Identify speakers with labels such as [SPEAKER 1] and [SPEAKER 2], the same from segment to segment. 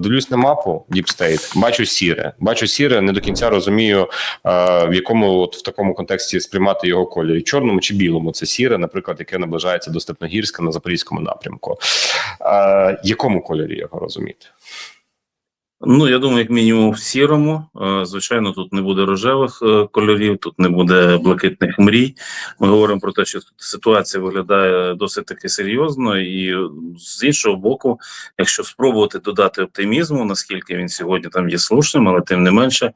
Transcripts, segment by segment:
[SPEAKER 1] Дивлюсь на мапу Deep State, бачу сіре. Бачу сіре, не до кінця розумію, е, в якому от в такому контексті сприймати його кольорі, чорному чи білому. Це сіре, наприклад, яке наближається до Степногірська на запорізькому напрямку. Е, якому кольорі його розуміти?
[SPEAKER 2] Ну, я думаю, як мінімум в сірому. Е, Звичайно, тут не буде рожевих е, кольорів, тут не буде блакитних мрій. Ми говоримо про те, що ситуація виглядає досить таки серйозно, і е, з іншого боку, якщо спробувати додати оптимізму, наскільки він сьогодні там є слушним, але тим не менше,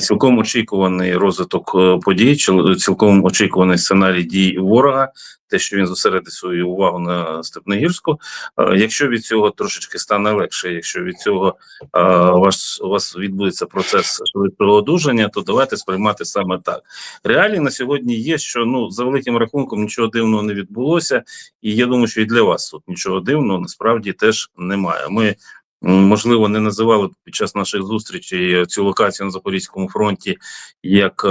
[SPEAKER 2] цілком очікуваний розвиток подій, цілком очікуваний сценарій дій ворога. Те, що він зосередить свою увагу на Степногірську, Е, якщо від цього трошечки стане легше, якщо від цього е, у вас у вас відбудеться процес швидкого одужання, то давайте сприймати саме так. Реалії на сьогодні є, що ну за великим рахунком нічого дивного не відбулося, і я думаю, що і для вас тут нічого дивного насправді теж немає. Ми можливо не називали під час наших зустрічей цю локацію на Запорізькому фронті як е,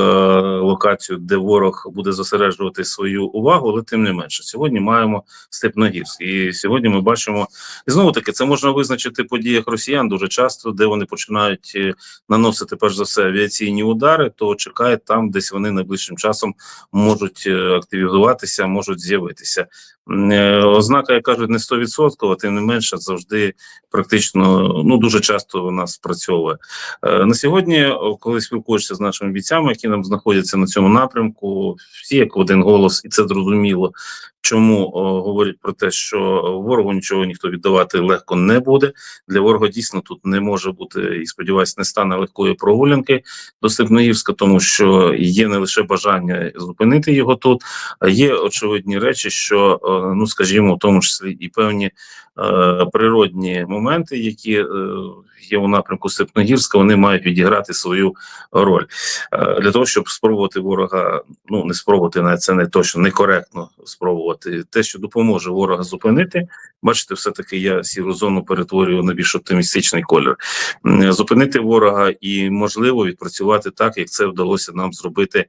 [SPEAKER 2] локацію, де ворог буде зосереджувати свою увагу, але тим не менше, сьогодні маємо Степногірськ, і сьогодні ми бачимо і знову таки, це можна визначити по діях росіян дуже часто, де вони починають е, наносити перш за все авіаційні удари, то чекають там, десь вони найближчим часом можуть е, активізуватися, можуть з'явитися. Ознака, як кажуть, не 100%, тим не менше, завжди практично ну дуже часто нас спрацьовує. Е, На сьогодні, коли спілкуєшся з нашими бійцями, які нам знаходяться на цьому напрямку, всі як один голос, і це зрозуміло. Чому говорять про те, що ворогу нічого ніхто віддавати легко не буде. Для ворога дійсно тут не може бути і сподіваюсь, не стане легкої прогулянки до Степногірська, тому що є не лише бажання зупинити його тут, а є очевидні речі, що ну скажімо, в тому числі і певні е, природні моменти, які е, є у напрямку Степногірська, вони мають відіграти свою роль Е, для того, щоб спробувати ворога. Ну не спробувати навіть це не точно некоректно спробувати те, що допоможе ворога зупинити. Бачите, все таки я сіру зону перетворюю на більш оптимістичний колір. Зупинити ворога і можливо відпрацювати так, як це вдалося нам зробити.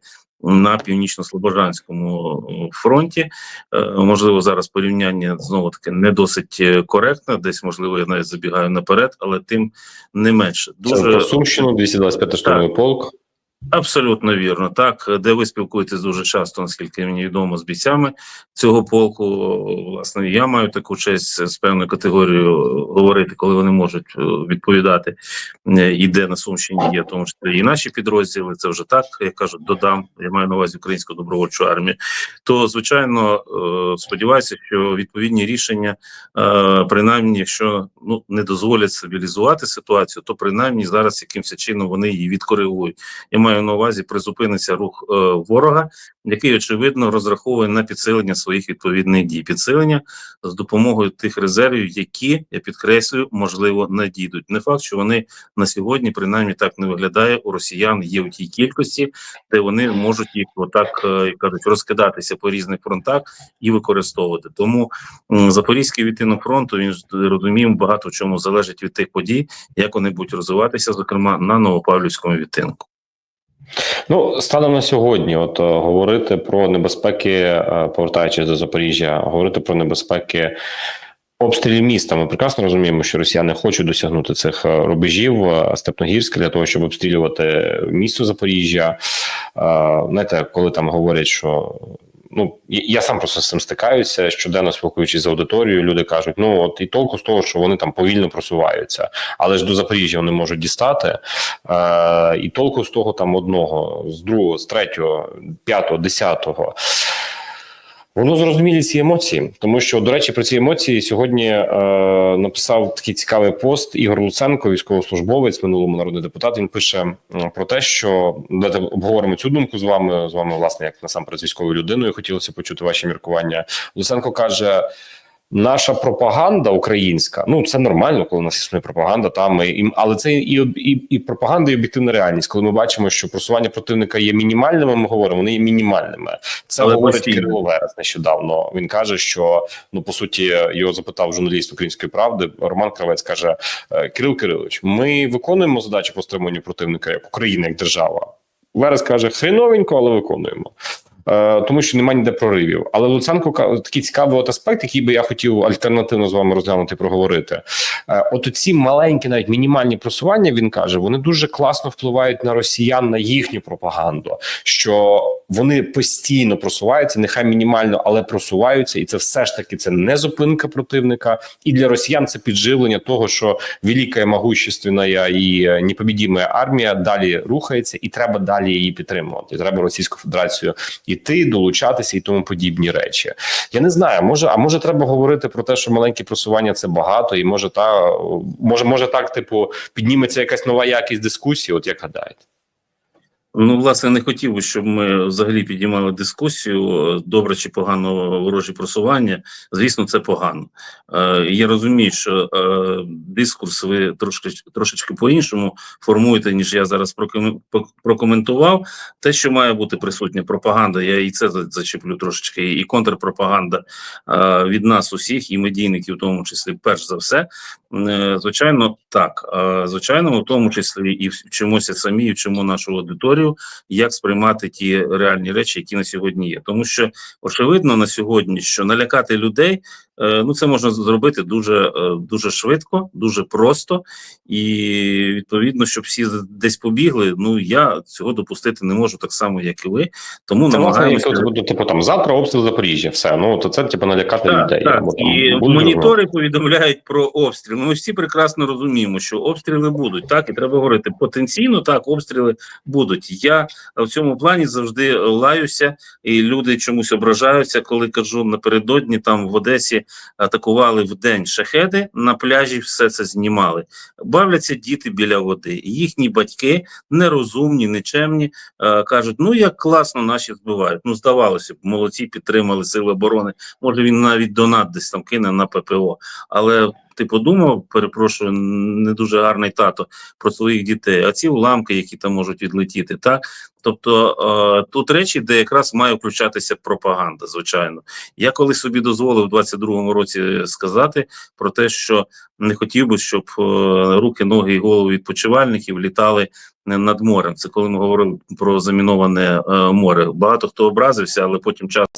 [SPEAKER 2] На північно-слобожанському е, фронті Е, можливо зараз порівняння знову таки не досить е, коректне. Десь можливо я навіть забігаю наперед, але тим не менше дуже
[SPEAKER 1] Сумщину, 225 штурмовий полк.
[SPEAKER 2] Абсолютно вірно, так де ви спілкуєтесь дуже часто, наскільки мені відомо, з бійцями цього полку. Власне, я маю таку честь з певною категорією говорити, коли вони можуть е, відповідати. Е, І де на Сумщині є, тому числі і наші підрозділи. Це вже так, як кажуть, додам. Я маю на увазі українську добровольчу армію. То звичайно е, сподіваюся, що відповідні рішення, принаймні, якщо ну не дозволять стабілізувати ситуацію, то принаймні зараз якимось чином вони її відкоригують. Я маю на увазі призупиниться рух е, ворога, який очевидно розраховує на підсилення своїх відповідних дій. Підсилення з допомогою тих резервів, які я підкреслюю, можливо, надійдуть. Не факт, що вони на сьогодні, принаймні так не виглядає. У росіян є в тій кількості, де вони можуть їх отак е, кажуть розкидатися по різних фронтах і використовувати. Тому запорізький відтинок фронту він ж розуміємо, багато в чому залежить від тих подій, як вони будуть розвиватися, зокрема на Новопавлівському відтинку.
[SPEAKER 1] Ну, станом на сьогодні, от е, говорити про небезпеки, е, повертаючись до Запоріжжя, говорити про небезпеки обстрілів міста. Ми прекрасно розуміємо, що росіяни хочуть досягнути цих е, рубежів Степногірська для того, щоб обстрілювати місто Запоріжжя. Знаєте, коли там говорять, що. Ну, я сам просто з цим стикаюся щоденно спілкуючись з аудиторією. Люди кажуть: ну от і толку з того, що вони там повільно просуваються, але ж до Запоріжжя вони можуть дістати. Е, і толку з того там одного, з другого, з третього, п'ятого, десятого. Воно зрозумілі ці емоції, тому що, до речі, про ці емоції сьогодні е, написав такий цікавий пост Ігор Луценко, військовослужбовець, минулому народний депутат. Він пише про те, що давайте обговоримо цю думку з вами. З вами, власне, як насамперед з військовою людиною. Хотілося почути ваші міркування. Луценко каже: наша пропаганда українська, ну це нормально, коли у нас існує пропаганда, там і, але це і, і, і пропаганда, і об'єктивна реальність. Коли ми бачимо, що просування противника є мінімальними, ми говоримо, вони є мінімальними. Це
[SPEAKER 2] Але
[SPEAKER 1] говорить
[SPEAKER 2] постійно.
[SPEAKER 1] Кирило Верес нещодавно. Він каже, що ну по суті його запитав журналіст Української правди. Роман Кравець каже: «Е, Кирил Кирилович, ми виконуємо задачі по стримуванню противника як Україна, як держава. Верес каже: хреновенько, але виконуємо. Е, тому що немає ніде проривів. Але Луценко такий цікавий от аспект, який би я хотів альтернативно з вами розглянути, проговорити. Е, От ці маленькі, навіть мінімальні просування, він каже, вони дуже класно впливають на росіян на їхню пропаганду, що вони постійно просуваються, нехай мінімально, але просуваються, і це все ж таки це не зупинка противника. І для росіян це підживлення того, що велика могущественна і непобідіма армія далі рухається, і треба далі її підтримувати. Треба Російську Федерацію іти, долучатися і тому подібні речі. Я не знаю, може, а може треба говорити про те, що маленькі просування це багато, і може та може, може так, типу, підніметься якась нова якість дискусії. От як гадаєте?
[SPEAKER 2] Ну, власне, не хотів би, щоб ми взагалі підіймали дискусію, е, добре чи погано ворожі просування. Звісно, це погано. Е, я розумію, що е, дискурс ви трошки трошечки по-іншому формуєте, ніж я зараз прокомен- прокоментував. Те, що має бути присутня пропаганда, я і це зачеплю трошечки, і контрпропаганда від нас усіх, і медійників, в тому числі, перш за все. Е, Звичайно, так. Е, Звичайно, в тому числі і вчимося самі, і вчимо нашу аудиторію, як сприймати ті реальні речі, які на сьогодні є. Тому що очевидно на сьогодні, що налякати людей, ну це можна зробити дуже, е, дуже швидко, дуже просто, і відповідно, щоб всі десь побігли. Ну я цього допустити не можу так само, як і ви. Тому
[SPEAKER 1] Це
[SPEAKER 2] намагаємося.
[SPEAKER 1] якщо буде типу там завтра обстріл Запоріжжя, все ну то це типу налякати
[SPEAKER 2] Так,
[SPEAKER 1] людей.
[SPEAKER 2] так.
[SPEAKER 1] або там
[SPEAKER 2] І монітори повідомляють про обстріл. Ми всі прекрасно розуміємо, що обстріли будуть. Так і треба говорити. Потенційно так обстріли будуть. Я в цьому плані завжди лаюся, і люди чомусь ображаються, коли кажу напередодні там в Одесі атакували в день шахеди на пляжі. Все це знімали. Бавляться діти біля води. Їхні батьки нерозумні, нечемні. е, кажуть: ну як класно наші збивають. Ну здавалося б, молодці підтримали сили оборони. Може він навіть донат десь там кине на ППО. Але ти подумав, перепрошую, не дуже гарний тато про своїх дітей. А ці уламки, які там можуть відлетіти, так тобто е, тут речі, де якраз має включатися пропаганда. Звичайно, я коли собі дозволив у 22-му році сказати про те, що не хотів би, щоб е, руки, ноги і голови відпочивальників літали над морем. Це коли ми говорили про заміноване е, море. Багато хто образився, але потім час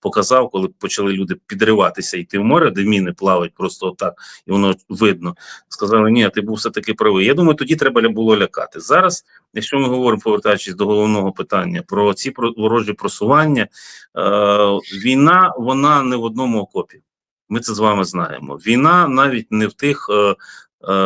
[SPEAKER 2] показав, коли почали люди підриватися йти в море, де міни плавають просто отак, і воно видно. Сказали, ні, ти був все таки правий. Я думаю, тоді треба було лякати. Зараз, якщо ми говоримо, повертаючись до головного питання про ці ворожі просування, е, війна вона не в одному окопі. Ми це з вами знаємо. Війна навіть не в тих. Е,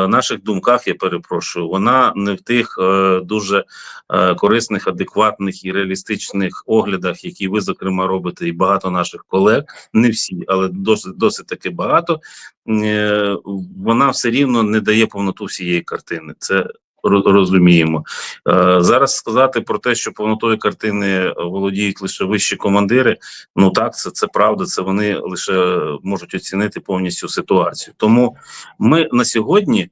[SPEAKER 2] Наших думках я перепрошую, вона не в тих е, дуже е, корисних, адекватних і реалістичних оглядах, які ви зокрема робите, і багато наших колег, не всі, але досить досить таки багато. Е, вона все рівно не дає повноту всієї картини. Це розуміємо. Е, зараз сказати про те, що повнотою картини володіють лише вищі командири. Ну так, це, це правда. Це вони лише можуть оцінити повністю ситуацію. Тому ми на сьогодні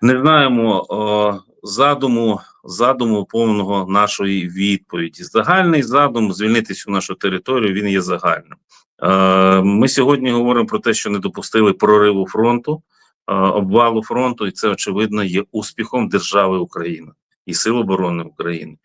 [SPEAKER 2] не знаємо е, задуму, задуму повного нашої відповіді. Загальний задум звільнити всю нашу територію. Він є загальним. Е, ми сьогодні говоримо про те, що не допустили прориву фронту, е, обвалу фронту, і це очевидно є успіхом держави Україна і Сил оборони України.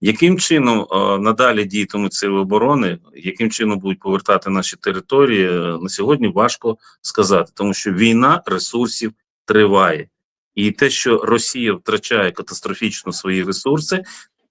[SPEAKER 2] Яким чином е, надалі діятимуть сили оборони, яким чином будуть повертати наші території, е, на сьогодні важко сказати, тому що війна ресурсів триває. І те, що Росія втрачає катастрофічно свої ресурси,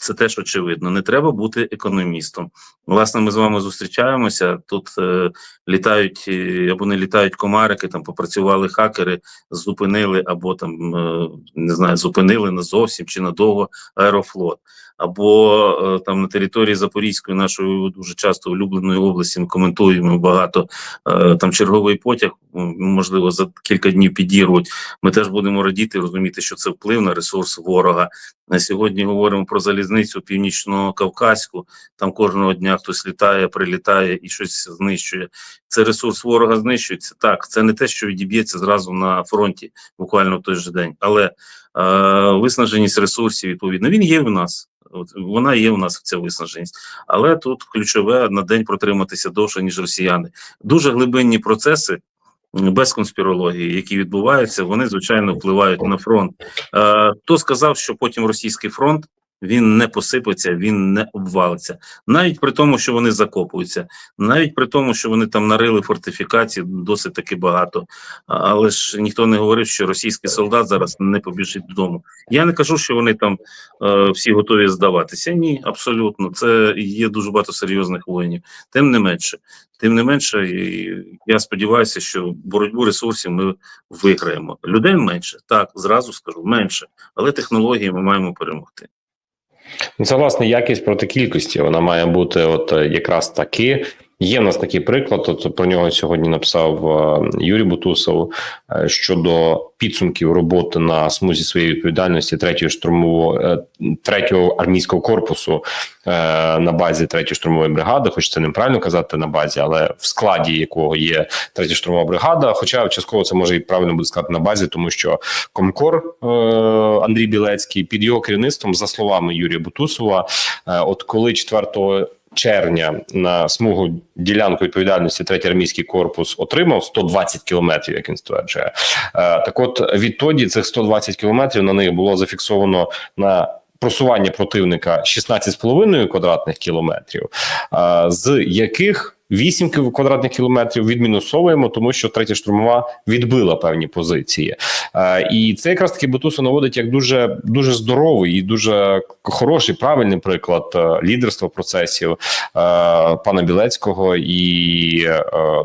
[SPEAKER 2] це теж очевидно. Не треба бути економістом. Власне, ми з вами зустрічаємося. Тут е, літають е, або не літають комарики, там попрацювали хакери, зупинили або там е, не знаю, зупинили на зовсім чи надовго аерофлот. Або е, там на території Запорізької, нашої дуже часто улюбленої області, ми коментуємо багато е, там черговий потяг, можливо, за кілька днів підірвуть. Ми теж будемо радіти, розуміти, що це вплив на ресурс ворога. На сьогодні говоримо про залізницю північно-кавказьку. Там кожного дня хтось літає, прилітає і щось знищує. Це ресурс ворога знищується. Так, це не те, що відіб'ється зразу на фронті, буквально в той же день, але е, виснаженість ресурсів відповідно він є в нас. От вона є у нас ця виснаженість, але тут ключове на день протриматися довше ніж росіяни. Дуже глибинні процеси. Без конспірології, які відбуваються, вони звичайно впливають на фронт. Е, хто сказав, що потім російський фронт він не посипеться, він не обвалиться. Навіть при тому, що вони закопуються, навіть при тому, що вони там нарили фортифікації досить таки багато. Але ж ніхто не говорив, що російський солдат зараз не побіжить додому. Я не кажу, що вони там е, всі готові здаватися. Ні, абсолютно. Це є дуже багато серйозних воїнів. Тим не менше, тим не менше, я сподіваюся, що боротьбу ресурсів ми виграємо. Людей менше, так зразу скажу, менше, але технології ми маємо перемогти.
[SPEAKER 1] Ну, Це власне якість проти кількості. Вона має бути, от якраз таки. Є в нас такий приклад. От про нього сьогодні написав е, Юрій Бутусов е, щодо підсумків роботи на смузі своєї відповідальності третього штурмового е, третього армійського корпусу на базі третьої штурмової бригади. Хоч це неправильно казати на базі, але в складі якого є третя штурмова бригада. Хоча частково це може і правильно буде сказати на базі, тому що Комкор Андрій Білецький під його керівництвом, за словами Юрія Бутусова, от коли 4 червня на смугу ділянку відповідальності третій армійський корпус отримав 120 кілометрів, як він стверджує. Е, так, от відтоді цих 120 кілометрів на них було зафіксовано на. Просування противника 16,5 квадратних кілометрів, е, з яких 8 квадратних кілометрів відмінусовуємо, тому що третя штурмова відбила певні позиції. Е, І це якраз таки Бутусо наводить як дуже дуже здоровий і дуже хороший, правильний приклад е, лідерства процесів е, пана Білецького. І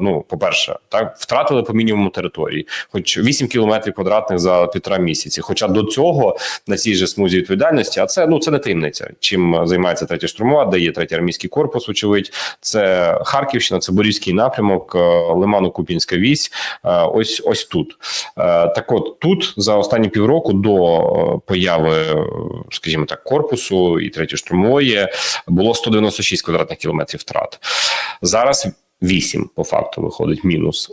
[SPEAKER 1] ну, по-перше, так втратили по мінімуму території, хоч 8 кілометрів квадратних за півтора місяці. Хоча до цього на цій же смузі відповідальності, а це ну це не таємниця. Чим займається третя штурмова, де є третій армійський корпус, очевидь, це Харківщина, це Борівський напрямок, е, Лимано-Купінська вісь. е, Ось ось тут. Е, Так, от тут за останні півроку до появи, скажімо так, корпусу і третьої штурмової було 196 квадратних кілометрів втрат. Зараз 8, по факту виходить мінус.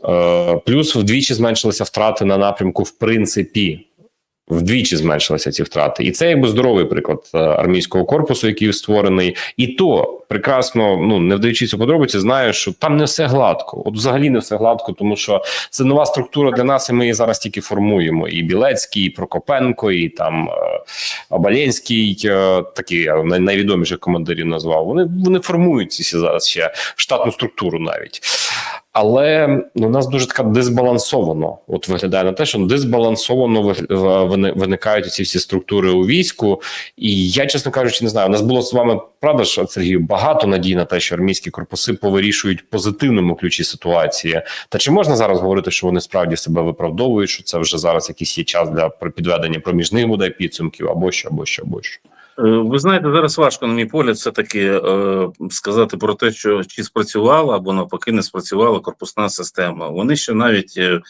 [SPEAKER 1] Плюс вдвічі зменшилися втрати на напрямку, в принципі. Вдвічі зменшилися ці втрати, і це якби здоровий приклад е, армійського корпусу, який створений, і то прекрасно, ну не вдаючись у подробиці, знаю, що там не все гладко. От взагалі не все гладко, тому що це нова структура для нас, і ми її зараз тільки формуємо. І Білецький, і Прокопенко, і там е, е, такі я найвідоміших командирів назвав. Вони вони формують ці зараз ще штатну структуру навіть. Але ну, у нас дуже така дисбалансовано. От виглядає на те, що дисбалансовано виникають ці всі структури у війську. І я, чесно кажучи, не знаю. У нас було з вами правда ж, Сергію, багато надій на те, що армійські корпуси повирішують позитивному ключі ситуації. Та чи можна зараз говорити, що вони справді себе виправдовують? Що це вже зараз якийсь є час для підведення проміжних буде підсумків, або що, або що, або що.
[SPEAKER 2] Е, Ви знаєте, зараз важко, на мій погляд, все таки е, сказати про те, що чи спрацювала або навпаки не спрацювала корпусна система. Вони ще навіть е,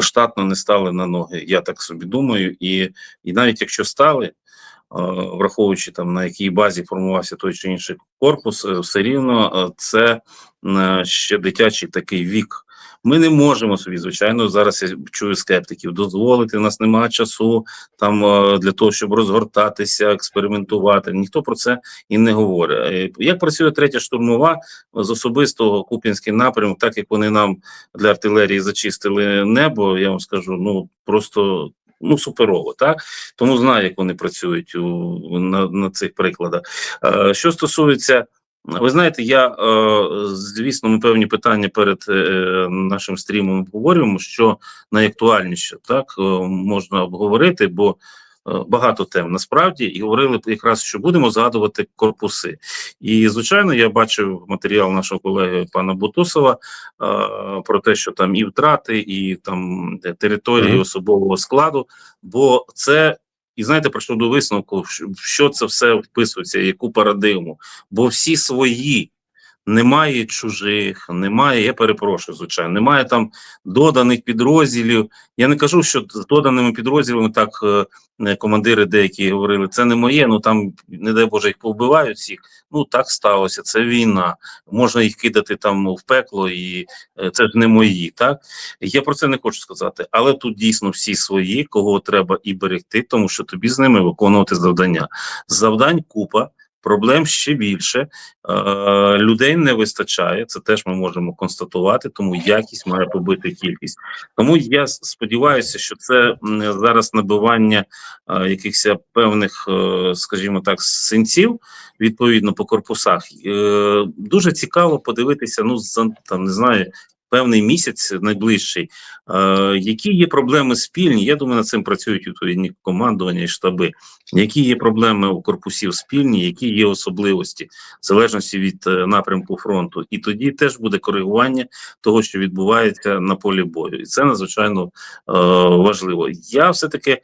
[SPEAKER 2] штатно не стали на ноги. Я так собі думаю, і, і навіть якщо стали, враховуючи там на якій базі формувався той чи інший корпус, все рівно це ще дитячий такий вік. Ми не можемо собі, звичайно, зараз я чую скептиків, дозволити. У нас немає часу там е, для того, щоб розгортатися, експериментувати. Ніхто про це і не говорить. Е, Як працює третя штурмова з особистого Куп'янський напрямок, так як вони нам для артилерії зачистили небо, я вам скажу, ну просто. Ну, суперово, так тому знаю, як вони працюють у на, на цих прикладах. Е, що стосується ви знаєте, я е, звісно, ми певні питання перед е, нашим стрімом обговорюємо, що найактуальніше так е, можна обговорити, бо багато тем насправді і говорили якраз, що будемо згадувати корпуси. І звичайно, я бачив матеріал нашого колеги пана Бутусова про те, що там і втрати, і там території особового складу, бо це. І знаєте, прийшов до висновку, що- це все вписується, яку парадигму. Бо всі свої, немає чужих, немає, я перепрошую, звичайно, немає там доданих підрозділів. Я не кажу, що з доданими підрозділами так е, е, командири деякі говорили, це не моє, ну там, не дай Боже, їх повбивають всіх. Ну так сталося, це війна. Можна їх кидати там в пекло, і е, це ж не мої. Так я про це не хочу сказати, але тут дійсно всі свої, кого треба і берегти, тому що тобі з ними виконувати завдання. Завдань купа. Проблем ще більше. Е, людей не вистачає. Це теж ми можемо констатувати. Тому якість має побити кількість. Тому я сподіваюся, що це зараз набивання е, якихось певних, е, скажімо так, синців відповідно по корпусах. Дуже цікаво подивитися. Ну там не знаю. Певний місяць найближчий, е, які є проблеми спільні. Я думаю, над цим працюють відповідні командування і штаби. Які є проблеми у корпусів спільні, які є особливості в залежності від е, напрямку фронту, і тоді теж буде коригування того, що відбувається на полі бою, і це надзвичайно е, важливо. Я все таки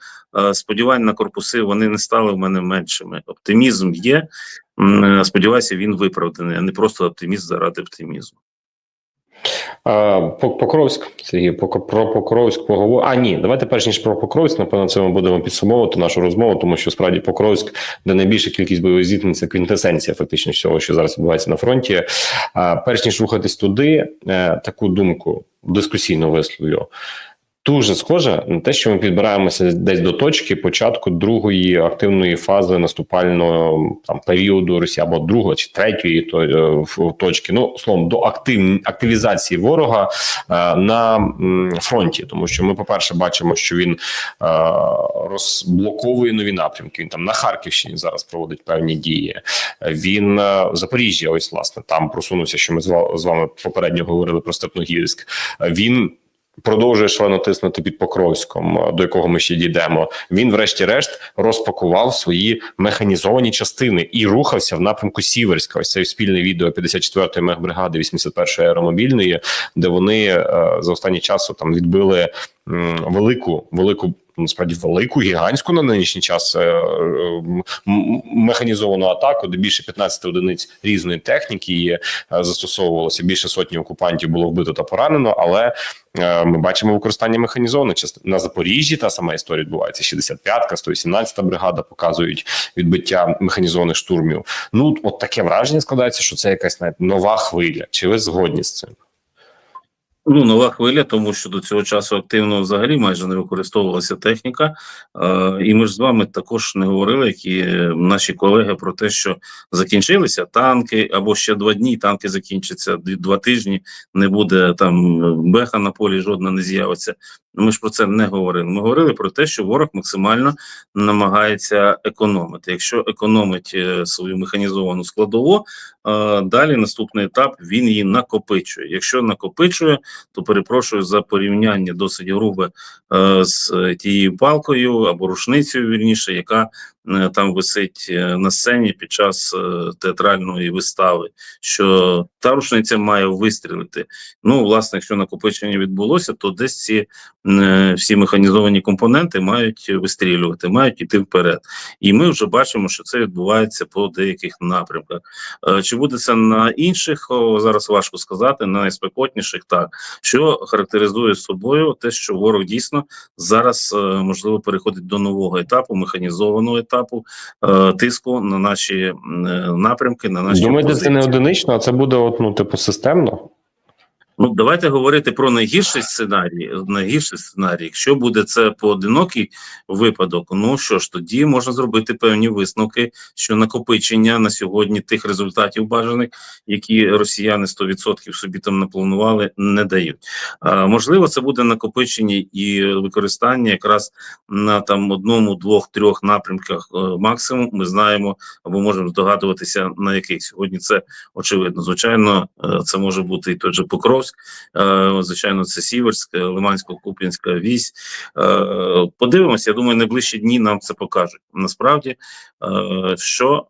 [SPEAKER 2] е, на корпуси вони не стали в мене меншими. Оптимізм є. Сподіваюся, він виправданий, а не просто оптимізм заради оптимізму.
[SPEAKER 1] Покровськ, Сергій, про Покровськ поговор. А ні, давайте перш ніж про Покровськ, напевно, це ми будемо підсумовувати нашу розмову, тому що справді Покровськ, де найбільша кількість бойових зіткнень, це квінтесенція фактично всього, що зараз відбувається на фронті. Перш ніж рухатись туди, е, таку думку дискусійно висловлю. Дуже схоже на те, що ми підбираємося десь до точки початку другої активної фази наступального там періоду Росії або другої чи третьої то, е, точки. Ну словом, до актив, активізації ворога е, на м, фронті, тому що ми, по перше, бачимо, що він е, розблоковує нові напрямки. Він там на Харківщині зараз проводить певні дії. Він е, в Запоріжжі, ось власне там просунувся. Що ми з вами попередньо говорили про Степногірськ. Він продовжує шалено тиснути під Покровськом, до якого ми ще дійдемо. Він, врешті-решт, розпакував свої механізовані частини і рухався в напрямку Сіверська. Ось це спільне відео 54-ї мехбригади 81-ї аеромобільної, де вони е, за останній час там відбили велику велику. Насправді велику гігантську на нинішній час е, е, механізовану атаку, де більше 15 одиниць різної техніки е, застосовувалося. Більше сотні окупантів було вбито та поранено, але ми бачимо використання механізованих частин на Запоріжжі. Та сама історія відбувається. 65-ка, 118-та бригада показують відбиття механізованих штурмів. Ну от таке враження складається, що це якась навіть нова хвиля. Чи ви згодні з цим?
[SPEAKER 2] Ну, нова хвиля, тому що до цього часу активно взагалі майже не використовувалася техніка. Е, і ми ж з вами також не говорили, як і е, наші колеги, про те, що закінчилися танки, або ще два дні, танки закінчаться, два тижні не буде там е, беха на полі, жодна не з'явиться. Ми ж про це не говорили. Ми говорили про те, що ворог максимально намагається економити. Якщо економить е, свою механізовану складову, далі наступний етап він її накопичує. Якщо накопичує, то перепрошую за порівняння досить грубе е, з тією палкою або рушницею, вірніше, яка там висить е, на сцені під час е, театральної вистави, що та рушниця має вистрілити. Ну, власне, якщо накопичення відбулося, то десь ці е, всі механізовані компоненти мають вистрілювати, мають іти вперед. І ми вже бачимо, що це відбувається по деяких напрямках. Е, Чи буде це на інших? Зараз важко сказати, на найспекотніших так. Що характеризує собою те, що ворог дійсно зараз е, можливо переходить до нового етапу, механізованого етапу е, тиску на наші е, напрямки, на наші
[SPEAKER 1] Думаєте, це не одинично, а це буде от, ну, типу системно?
[SPEAKER 2] Ну, давайте говорити про найгірший сценарій. Найгірший сценарій. Якщо буде це поодинокий випадок, ну що ж, тоді можна зробити певні висновки, що накопичення на сьогодні тих результатів бажаних, які росіяни 100% собі там напланували, не дають. А, можливо, це буде накопичення і використання якраз на там одному, двох, трьох напрямках е, максимум. Ми знаємо або можемо здогадуватися на яких сьогодні це очевидно. Звичайно, е, це може бути і той же Покровськ, е, звичайно, це Сіверськ, е, Лимансько-Куп'янська вісь. Е, Подивимося, я думаю, найближчі дні нам це покажуть. Насправді, що,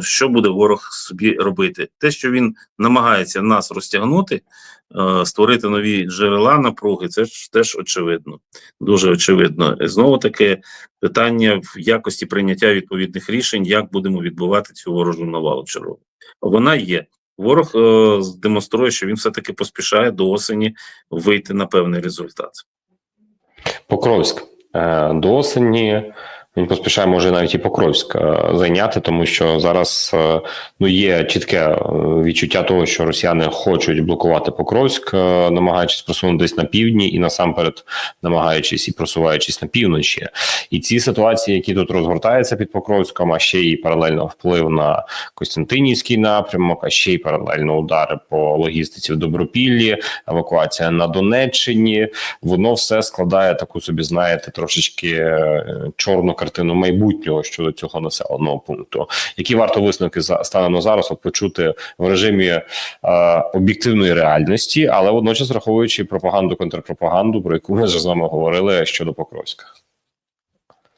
[SPEAKER 2] що буде ворог собі робити? Те, що він намагається нас розтягнути, створити нові джерела напруги, це ж теж очевидно, дуже очевидно. Знову таки питання в якості прийняття відповідних рішень, як будемо відбувати цю ворожу навалу чергову. Вона є. Ворог е, демонструє, що він все таки поспішає до осені вийти на певний результат.
[SPEAKER 1] Покровськ. Е, До осені Він поспішає, може навіть і Покровськ е, зайняти, тому що зараз е, ну є чітке е, відчуття того, що росіяни хочуть блокувати Покровськ, намагаючись просунутися на півдні і насамперед намагаючись і просуваючись на півночі. І ці ситуації, які тут розгортаються під Покровськом, а ще й паралельно вплив на Костянтинівський напрямок, а ще й паралельно удари по логістиці в Добропіллі, евакуація на Донеччині. Воно все складає таку собі, знаєте, трошечки чорну картину майбутнього щодо цього населеного пункту. Які варто висновки за станом зараз от почути в режимі е, об'єктивної реальності, але водночас враховуючи пропаганду, контрпропаганду, про яку ми вже з вами говорили щодо Покровська.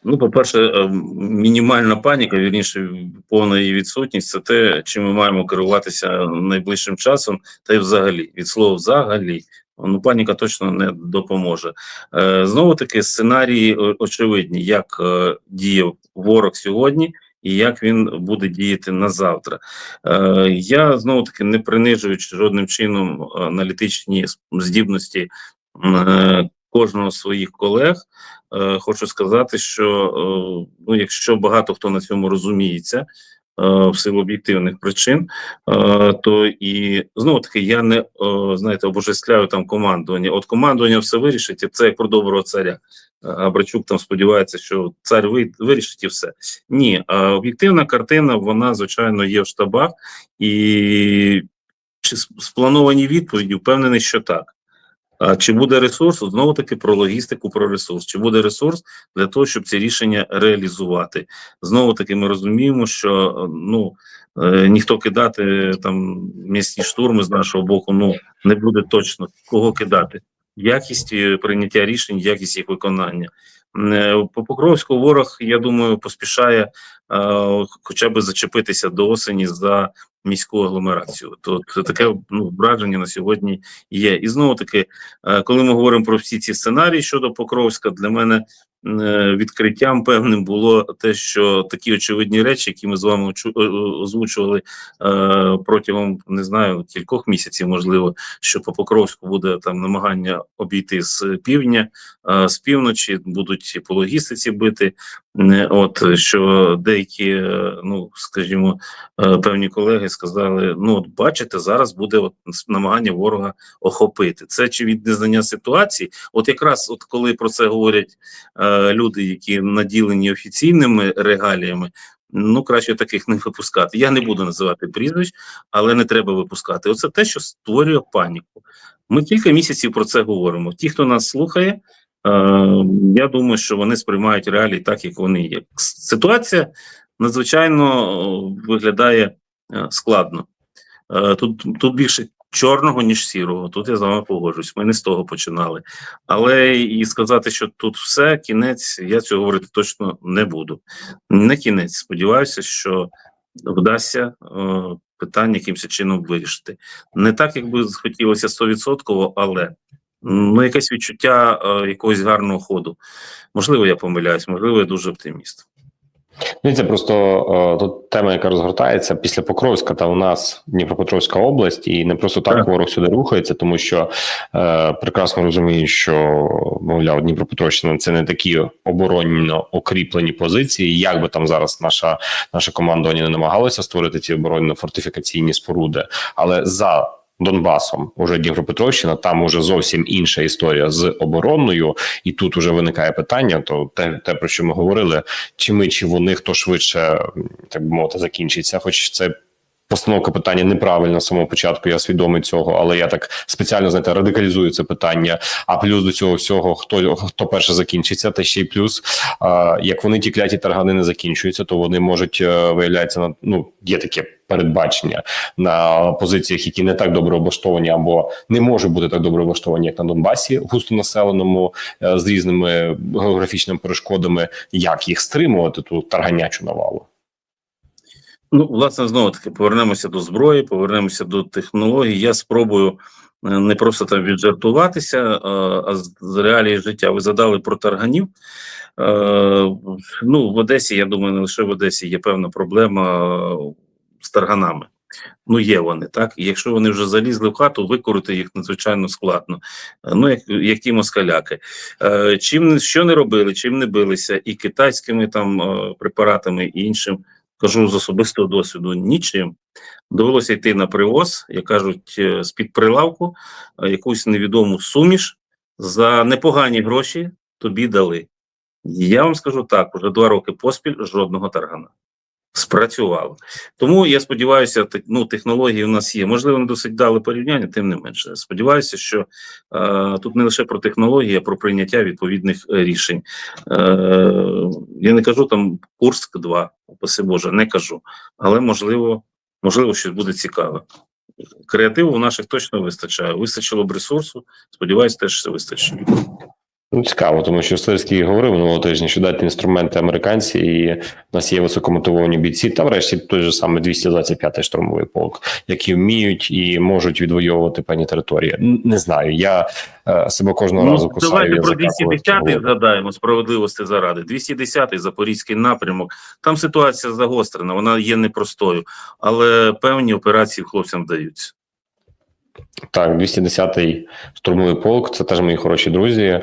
[SPEAKER 2] Ну, по-перше, е, мінімальна паніка, вірніше, повна її відсутність це те, чим ми маємо керуватися найближчим часом, та й взагалі від слова взагалі. Ну, паніка точно не допоможе. Е, Знову таки, сценарії очевидні, як е, діє ворог сьогодні, і як він буде діяти на завтра. Е, Я знову таки не принижуючи жодним чином е, аналітичні здібності е, кожного з своїх колег. Е, Хочу сказати, що е, ну, якщо багато хто на цьому розуміється, в силу об'єктивних причин, е, то і знову таки я не е, знаєте, обожествляю там командування. От командування все вирішить, і це як про доброго царя. А Брачук там сподівається, що цар вирішить і все. Ні, е, об'єктивна картина, вона звичайно є в штабах, і чи сплановані відповіді, впевнений, що так. А чи буде ресурс? Знову таки про логістику, про ресурс. Чи буде ресурс для того, щоб ці рішення реалізувати? Знову таки, ми розуміємо, що ну е, ніхто кидати там м'ясні штурми з нашого боку, ну не буде точно кого кидати. Якість е, прийняття рішень, якість їх виконання. Е, По Покровську ворог, я думаю, поспішає хоча б зачепитися до осені за міську агломерацію. То таке ну, враження на сьогодні є. І знову таки, е, коли ми говоримо про всі ці сценарії щодо Покровська, для мене е, відкриттям певним було те, що такі очевидні речі, які ми з вами е, е, озвучували е, протягом не знаю кількох місяців, можливо, що по Покровську буде там намагання обійти з півдня, е, з півночі, будуть по логістиці бити. Е, От що деякі, е, ну скажімо, е, певні колеги сказали: ну, от бачите, зараз буде от намагання ворога охопити. Це чи від незнання ситуації? От якраз от коли про це говорять е, люди, які наділені офіційними регаліями. Ну, краще таких не випускати. Я не буду називати прізвищ, але не треба випускати. Оце те, що створює паніку. Ми кілька місяців про це говоримо. Ті, хто нас слухає, е, я думаю, що вони сприймають реалії так, як вони є. Ситуація надзвичайно е, виглядає е, складно. Е, Тут, тут більше чорного, ніж сірого. Тут я з вами погоджуюсь. Ми не з того починали. Але і сказати, що тут все, кінець, я цього говорити точно не буду. Не кінець. Сподіваюся, що вдасться е, питання якимось чином вирішити. Не так, як би хотілося 100%, але ну, якесь відчуття е, якогось гарного ходу. Можливо, я помиляюсь, можливо, я дуже оптиміст.
[SPEAKER 1] Ну, це просто е, тут тема, яка розгортається після Покровська, та у нас Дніпропетровська область, і не просто так
[SPEAKER 2] Так.
[SPEAKER 1] ворог сюди рухається, тому що е, прекрасно розумію, що мовляв, Дніпропетровщина це не такі оборонно окріплені позиції. Як би там зараз наша наше командування не намагалося створити ці оборонно-фортифікаційні споруди, але за Донбасом уже Дніпропетровщина, там уже зовсім інша історія з оборонною, і тут уже виникає питання: то те, те про що ми говорили, чи ми, чи вони, хто швидше так би мовити, закінчиться. Хоч це постановка питання неправильна з самого початку, я свідомий цього, але я так спеціально знаєте, радикалізую це питання. А плюс до цього всього, хто хто перше закінчиться, та ще й плюс, а, як вони ті кляті таргани не закінчуються, то вони можуть е, виявляється на ну є таке. Передбачення на позиціях, які не так добре облаштовані, або не можуть бути так добре облаштовані, як на Донбасі, густонаселеному е, з різними географічними перешкодами, як їх стримувати ту тарганячу навалу.
[SPEAKER 2] Ну, власне, знову таки повернемося до зброї, повернемося до технологій. Я спробую е, не просто там віджартуватися, е, а з реалії життя. Ви задали про тарганів. Е, Ну, в Одесі, я думаю, не лише в Одесі є певна проблема з тарганами. Ну, є вони, так? Якщо вони вже залізли в хату, викорити їх надзвичайно складно. Ну, як, як ті москаляки. Чим що не робили, чим не билися, і китайськими там препаратами, і іншим, кажу з особистого досвіду, нічим. Довелося йти на привоз, як кажуть, е, з-під прилавку, е, якусь невідому суміш за непогані гроші тобі дали. Я вам скажу так: уже два роки поспіль жодного таргана. Спрацювало. Тому я сподіваюся, ну, технології у нас є. Можливо, не досить дали порівняння, тим не менше. Сподіваюся, що е, тут не лише про технології, а про прийняття відповідних е, рішень. Е, я не кажу там Курск 2, упаси Боже, не кажу. Але можливо, можливо, щось буде цікаве. Креативу у наших точно вистачає. Вистачило б ресурсу. Сподіваюся, теж все вистачить.
[SPEAKER 1] Ну, цікаво, тому що Стельський говорив минулого тижня, що дати інструменти американці, і в нас є високомотивовані бійці. Та врешті той же саме 225-й штурмовий полк, які вміють і можуть відвоювати певні території. Не знаю. Я е, себе кожного разу
[SPEAKER 2] Ну,
[SPEAKER 1] кусаю.
[SPEAKER 2] давайте про
[SPEAKER 1] язика, коли
[SPEAKER 2] 210-й згадаємо справедливості заради. 210-й Запорізький напрямок. Там ситуація загострена, вона є непростою, але певні операції хлопцям вдаються.
[SPEAKER 1] Так, 210-й штурмовий полк. Це теж мої хороші друзі. Е,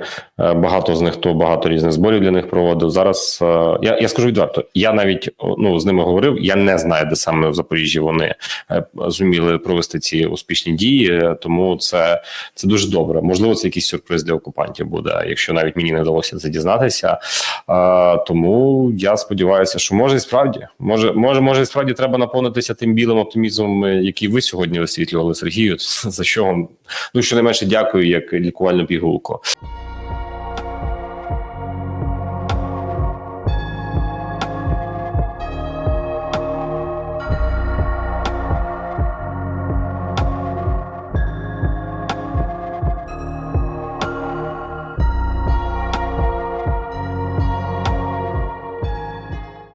[SPEAKER 1] Багато з них то багато різних зборів для них проводив. Зараз е, я, я скажу відверто, я навіть ну з ними говорив. Я не знаю, де саме в Запоріжжі вони е, зуміли провести ці успішні дії. Тому це, це дуже добре. Можливо, це якийсь сюрприз для окупантів буде, якщо навіть мені не вдалося це дізнатися. Тому я сподіваюся, що може і справді може, може, може, і справді треба наповнитися тим білим оптимізмом, який ви сьогодні висвітлювали Сергію. За що вам ну щонайменше дякую як лікувальну пігулку.